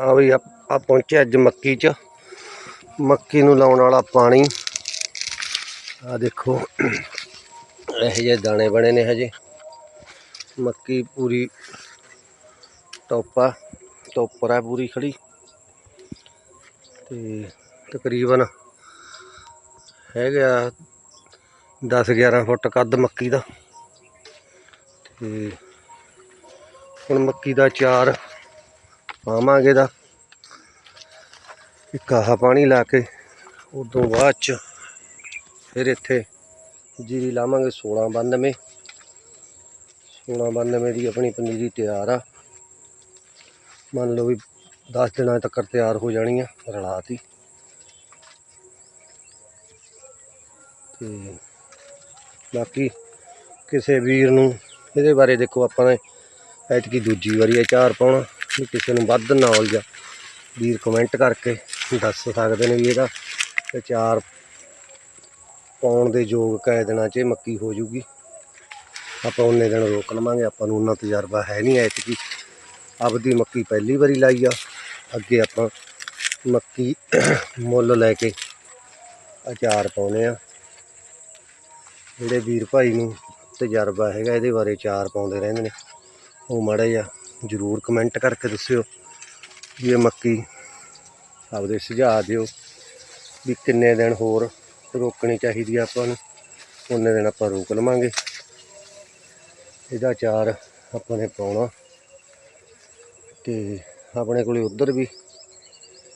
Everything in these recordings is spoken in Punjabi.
ਆ ਵੀ ਆ ਆ ਅੱਜ ਮੱਕੀ 'ਚ। ਮੱਕੀ ਨੂੰ ਲਾਉਣ ਵਾਲਾ ਪਾਣੀ। ਆ ਦੇਖੋ, ਇਹੋ ਜਿਹੇ ਦਾਣੇ ਬਣੇ ਨੇ ਹਜੇ। ਮੱਕੀ ਪੂਰੀ ਟੋਪਾ ਟੋਪਰ ਹੈ ਪੂਰੀ ਖੜੀ। ਤੇ ਤਕਰੀਬਨ ਹੈਗਾ 10 11 ਫੁੱਟ ਕੱਦ ਮੱਕੀ ਦਾ। ਤੇ ਹੁਣ ਮੱਕੀ ਦਾ ਚਾਰ ਪਾਵਾਂਗੇ ਦਾ ਇੱਕ ਆਹ ਪਾਣੀ ਲਾ ਕੇ, ਉਦੋਂ ਬਾਅਦ ਚ ਫਿਰ ਇੱਥੇ ਜੀਰੀ ਲਾਵਾਂਗੇ 1692 1692 ਦੀ ਆਪਣੀ ਪਨੀਰੀ ਤਿਆਰ ਆ। ਮੰਨ ਲਓ ਵੀ 10 ਦਿਨਾਂ ਤੱਕ ਤਿਆਰ ਹੋ ਜਾਣੀ ਆ, ਰਲਾਤੀ। ਤੇ ਬਾਕੀ ਕਿਸੇ ਵੀਰ ਨੂੰ, ਇਹਦੇ ਬਾਰੇ ਦੇਖੋ ਆਪਾਂ ਨੇ, ਐਤਕੀ ਦੂਜੀ ਵਾਰੀ ਇਹ ਚਾਰ ਪਾਉਣਾ। ਵੀ ਕਿਸੇ ਨੂੰ ਵੱਧ ਨੌਲੇਜ ਆ। ਵੀਰ ਕਮੈਂਟ ਕਰਕੇ ਦੱਸ ਸਕਦੇ ਨੇ ਵੀ ਇਹਦਾ ਅਚਾਰ ਪਾਉਣ ਦੇ ਯੋਗ ਕੈ ਦਿਨਾਂ 'ਚ ਇਹ ਮੱਕੀ ਹੋ ਜੂਗੀ। ਆਪਾਂ ਉਹਨੇ ਦਿਨ ਰੋਕ ਲਵਾਂਗੇ, ਆਪਾਂ ਨੂੰ ਉਹਨਾਂ ਤਜਰਬਾ ਹੈ ਨਹੀਂ ਐਤਕੀ। ਆਪਦੀ ਮੱਕੀ ਪਹਿਲੀ ਵਾਰੀ ਲਾਈ ਆ। ਅੱਗੇ ਆਪਾਂ ਮੱਕੀ ਮੁੱਲ ਲੈ ਕੇ ਅਚਾਰ ਪਾਉਨੇ ਆ। ਜਿਹੜੇ ਵੀਰ ਭਾਈ ਨੂੰ ਤਜਰਬਾ ਹੈਗਾ, ਇਹਦੇ ਬਾਰੇ ਚਾਰ ਪਾਉਂਦੇ ਰਹਿੰਦੇ ਨੇ। ਉਹ ਮਾੜਾ ਜਿਹਾ ਜ਼ਰੂਰ ਕਮੈਂਟ ਕਰਕੇ ਦੱਸਿਓ ਵੀ ਇਹ ਮੱਕੀ ਆਪਦੇ ਸੁਝਾਅ ਦਿਓ ਵੀ ਕਿੰਨੇ ਦਿਨ ਹੋਰ ਰੋਕਣੀ ਚਾਹੀਦੀ ਆ ਆਪਾਂ ਨੂੰ ਉਹਨੇ ਦਿਨ ਆਪਾਂ ਰੋਕ ਲਵਾਂਗੇ। ਇਹਦਾ ਚਾਰ ਆਪਾਂ ਨੇ ਪਾਉਣਾ ਤੇ ਆਪਣੇ ਕੋਲੇ ਉਧਰ ਵੀ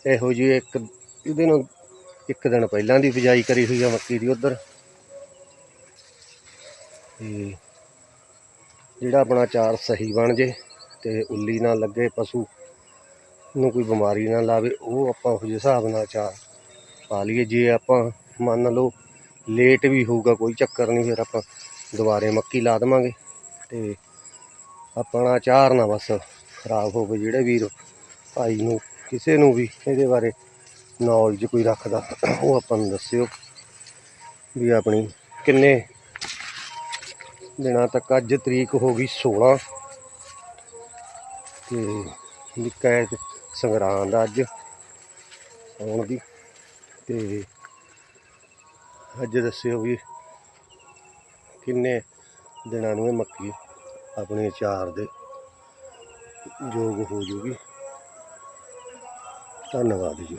ਇਹੋ ਜਿਹੀ ਇੱਕ, ਇਹਦੇ ਨਾਲ ਇੱਕ ਦਿਨ ਪਹਿਲਾਂ ਦੀ ਬਿਜਾਈ ਕਰੀ ਹੋਈ ਆ ਮੱਕੀ ਦੀ ਉਧਰ। ਤੇ ਜਿਹੜਾ ਆਪਣਾ ਚਾਰ ਸਹੀ ਬਣ ਜੇ। ਅਤੇ ਉੱਲੀ ਨਾ ਲੱਗੇ, ਪਸ਼ੂ ਨੂੰ ਕੋਈ ਬਿਮਾਰੀ ਨਾ ਲਾਵੇ, ਉਹ ਆਪਾਂ ਉਹ ਹਿਸਾਬ ਨਾਲ ਚਾਰ ਪਾ ਲਈਏ। ਜੇ ਆਪਾਂ ਮੰਨ ਲਓ ਲੇਟ ਵੀ ਹੋਊਗਾ, ਕੋਈ ਚੱਕਰ ਨਹੀਂ, ਫਿਰ ਆਪਾਂ ਦੁਬਾਰੇ ਮੱਕੀ ਲਾ ਦੇਵਾਂਗੇ ਤੇ ਆਪਣਾ ਚਾਰ ਨਾ ਬਸ ਖਰਾਬ ਹੋਵੇ, ਜਿਹੜੇ ਵੀਰ ਭਾਈ ਨੂੰ, ਕਿਸੇ ਨੂੰ ਵੀ ਇਹਦੇ ਬਾਰੇ ਨੌਲੇਜ ਕੋਈ ਰੱਖਦਾ, ਉਹ ਆਪਾਂ ਨੂੰ ਦੱਸਿਓ ਵੀ ਆਪਣੀ ਕਿੰਨੇ ਦਿਨਾਂ ਤੱਕ, ਅੱਜ ਤਰੀਕ ਹੋ ਗਈ 16 ਤੇ ਨਿੱਕਾ ਸੰਗਰਾਂਦ ਅੱਜ ਆਉਣ ਦੀ ਤੇ ਅੱਜ ਦੱਸਿਓ ਵੀ ਕਿੰਨੇ ਦਿਨਾਂ ਨੂੰ ਇਹ ਮੱਕੀ ਆਪਣੇ ਅਚਾਰ ਦੇ ਯੋਗ ਹੋ ਜੂਗੀ। ਧੰਨਵਾਦ ਜੀ।